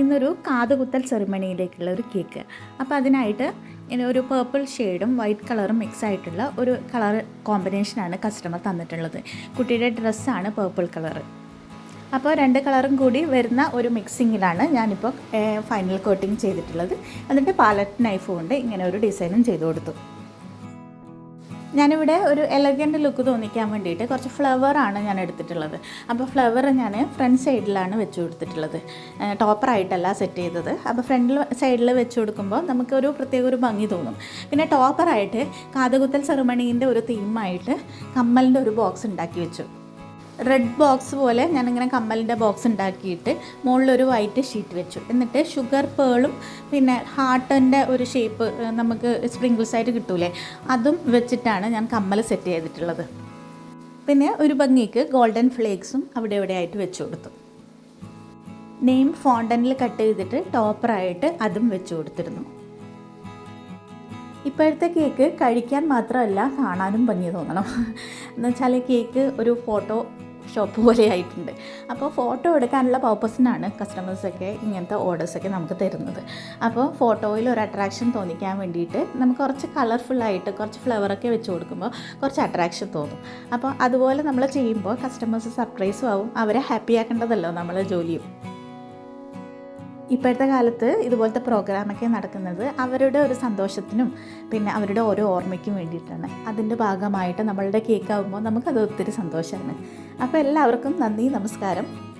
ഇന്നൊരു കാതുകുത്തൽ സെറിമണിയിലേക്കുള്ള ഒരു കേക്ക് അപ്പോൾ അതിനായിട്ട് ഒരു പേർപ്പിൾ ഷെയ്ഡും വൈറ്റ് കളറും മിക്സ് ആയിട്ടുള്ള ഒരു കളർ കോമ്പിനേഷനാണ് കസ്റ്റമർ തന്നിട്ടുള്ളത്. കുട്ടിയുടെ ഡ്രസ്സാണ് പേർപ്പിൾ കളർ അപ്പോൾ രണ്ട് കളറും കൂടി വരുന്ന ഒരു മിക്സിങ്ങിലാണ് ഞാനിപ്പോൾ ഫൈനൽ കോട്ടിങ് ചെയ്തിട്ടുള്ളത്. എന്നിട്ട് പാലറ്റ് നൈഫ് കൊണ്ട് ഇങ്ങനെ ഒരു ഡിസൈനും ചെയ്തു കൊടുത്തു. ഞാനിവിടെ ഒരു എലഗന്റ് ലുക്ക് തോന്നിക്കാൻ വേണ്ടിയിട്ട് കുറച്ച് ഫ്ലവറാണ് ഞാൻ എടുത്തിട്ടുള്ളത്. അപ്പോൾ ഫ്ലവർ ഞാൻ ഫ്രണ്ട് സൈഡിലാണ് വെച്ച് കൊടുത്തിട്ടുള്ളത്. ടോപ്പറായിട്ടല്ല സെറ്റ് ചെയ്തത്. അപ്പോൾ ഫ്രണ്ടിൽ സൈഡിൽ വെച്ച് കൊടുക്കുമ്പോൾ നമുക്കൊരു പ്രത്യേക ഒരു ഭംഗി തോന്നും. പിന്നെ ടോപ്പറായിട്ട് കാതുകുത്തൽ സെറമണീന്റെ ഒരു തീമായിട്ട് കമ്മലിന്റെ ഒരു ബോക്സ് ഉണ്ടാക്കി വെച്ചു. റെഡ് ബോക്സ് പോലെ ഞാനിങ്ങനെ കമ്മലിന്റെ ബോക്സ് ഉണ്ടാക്കിയിട്ട് മുകളിലൊരു വൈറ്റ് ഷീറ്റ് വെച്ചു. എന്നിട്ട് ഷുഗർ പേളും പിന്നെ ഹാർട്ടിന്റെ ഒരു ഷേപ്പ് നമുക്ക് സ്പ്രിങ്കിൾസ് ആയിട്ട് കിട്ടൂലേ? അതും വെച്ചിട്ടാണ് ഞാൻ കമ്മൽ സെറ്റ് ചെയ്തിട്ടുള്ളത്. പിന്നെ ഒരു ഭംഗിക്ക് ഗോൾഡൻ ഫ്ലേക്സും അവിടെ ഇവിടെ ആയിട്ട് വെച്ചു കൊടുത്തു. നെയിം ഫോണ്ടനിൽ കട്ട് ചെയ്തിട്ട് ടോപ്പറായിട്ട് അതും വെച്ചു കൊടുത്തിരുന്നു. ഇപ്പോഴത്തെ കേക്ക് കഴിക്കാൻ മാത്രമല്ല കാണാനും ഭംഗി തോന്നണം. എന്നുവെച്ചാൽ കേക്ക് ഒരു ഫോട്ടോ ഷോപ്പ് പോലെ ആയിട്ടുണ്ട്. അപ്പോൾ ഫോട്ടോ എടുക്കാനുള്ള പർപ്പസിനാണ് കസ്റ്റമേഴ്സൊക്കെ ഇങ്ങനത്തെ ഓർഡേഴ്സൊക്കെ നമുക്ക് തരുന്നത്. അപ്പോൾ ഫോട്ടോയിൽ ഒരു അട്രാക്ഷൻ തോന്നിക്കാൻ വേണ്ടിയിട്ട് നമുക്ക് കുറച്ച് കളർഫുള്ളായിട്ട് കുറച്ച് ഫ്ലവറൊക്കെ വെച്ച് കൊടുക്കുമ്പോൾ കുറച്ച് അട്രാക്ഷൻ തോന്നും. അപ്പോൾ അതുപോലെ നമ്മൾ ചെയ്യുമ്പോൾ കസ്റ്റമേഴ്സ് സർപ്രൈസും ആവും. അവരെ ഹാപ്പിയാക്കേണ്ടതല്ലോ നമ്മളെ ജോലിയും. ഇപ്പോഴത്തെ കാലത്ത് ഇതുപോലത്തെ പ്രോഗ്രാമൊക്കെ നടക്കുന്നത് അവരുടെ ഒരു സന്തോഷത്തിനും പിന്നെ അവരുടെ ഓരോ ഓർമ്മയ്ക്കും വേണ്ടിയിട്ടാണ്. അതിന്റെ ഭാഗമായിട്ട് നമ്മളുടെ കേക്കാവുമ്പോൾ നമുക്കത് ഒത്തിരി സന്തോഷമാണ്. അപ്പോൾ എല്ലാവർക്കും നന്ദി നമസ്കാരം.